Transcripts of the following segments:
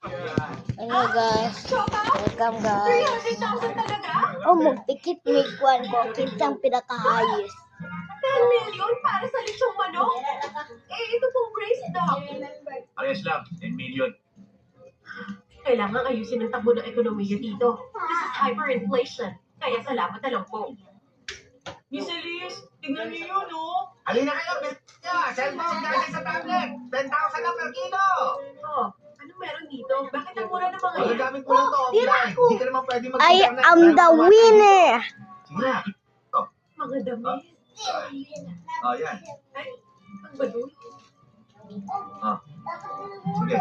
Hello guys. Welcome guys. 300,000 talaga? Oh, magtikit may kwan ko. Kinsang pinakahayos. 10 million para sa lechong manok? Eh, ito pong brace dog. Ayos lang, 10 million. Kailangan ayusin ang takbo ng ekonomiya dito. This is hyperinflation. Kaya salamat na lang po. Miss Elise, tignan niyo yun, oh. Halina kayo, ang mura ng mga Oh, yan? gamit mo lang to di ba offline. ako? Hindi ka naman pwede mag I am the winner. Sige damit. Oh, yan. Ay, ang baduy. Oh. Sige.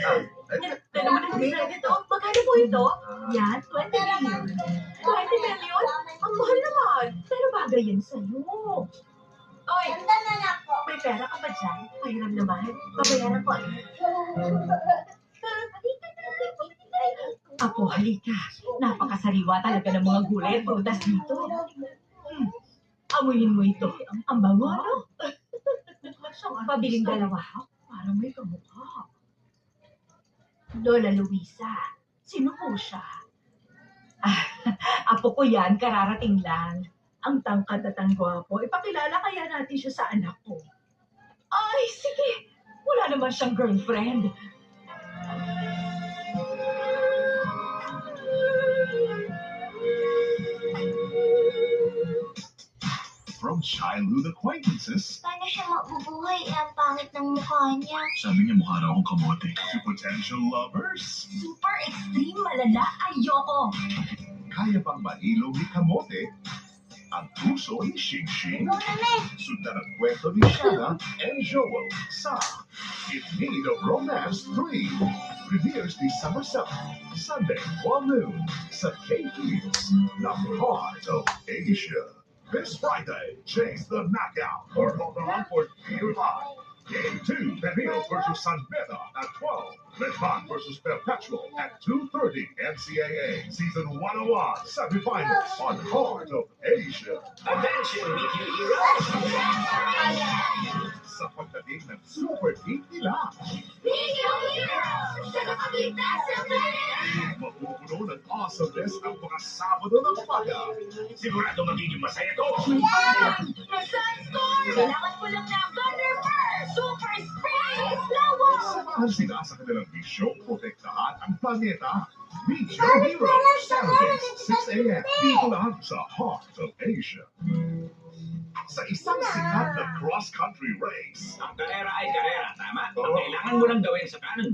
Ah, Na naman ang design nito. Magkano po ito? Yan, 20 million. 20 million? Ang mahal naman. Pero bagay yan sa'yo. Oy, may pera ka ba dyan? Pahiram naman. Babayaran ko agad. Apo, halika. Napakasariwa talaga ng mga gulay at prutas dito. Hmm. Amuyin mo ito. Ang bango, no? Pabiling dalawa. Parang may kamukha. Lola Luisa. Sino po siya? Ah, apo ko yan, kararating lang. Ang tangkad at ang gwapo. Ipakilala kaya natin siya sa anak ko. Ay, sige. Wala naman siyang girlfriend. From childhood acquaintances, Paano siya mabubuhay? Ang pangit ng mukha niya. sabi niya mukha raw akong kamote. To potential lovers, Super extreme malala. Ayoko. kaya bang mahilo ni kamote ang puso ni Shing-Shing? Sundan ang kwento ni Shana and Joel sa In Need of Romance 3. Premieres December 7, Sunday, 1 noon sa K-Hughes ng Heart of Asia. This Friday, chase the knockout or hold on for dear life. Game 2, Benil versus San Beda at 12. Redman versus Perpetual at 2.30 NCAA Season 101 semifinals on Heart of Asia. Attention, Mickey Heroes. Sa pagdating ng super team nila, awesomeness ang mga Sabado ng umaga. Sigurado magiging masaya to. Kailangan ko lang ng Thunder! Super Space Lawa! Samahan sila sa kanilang misyon protektahan ang planeta. Meet your hero, Saturdays, 6 a.m. Dito lang sa Heart of Asia. Sa isang sikat na cross-country race, Ang karera ay karera, tama? Ang kailangan mo lang gawin sa kanan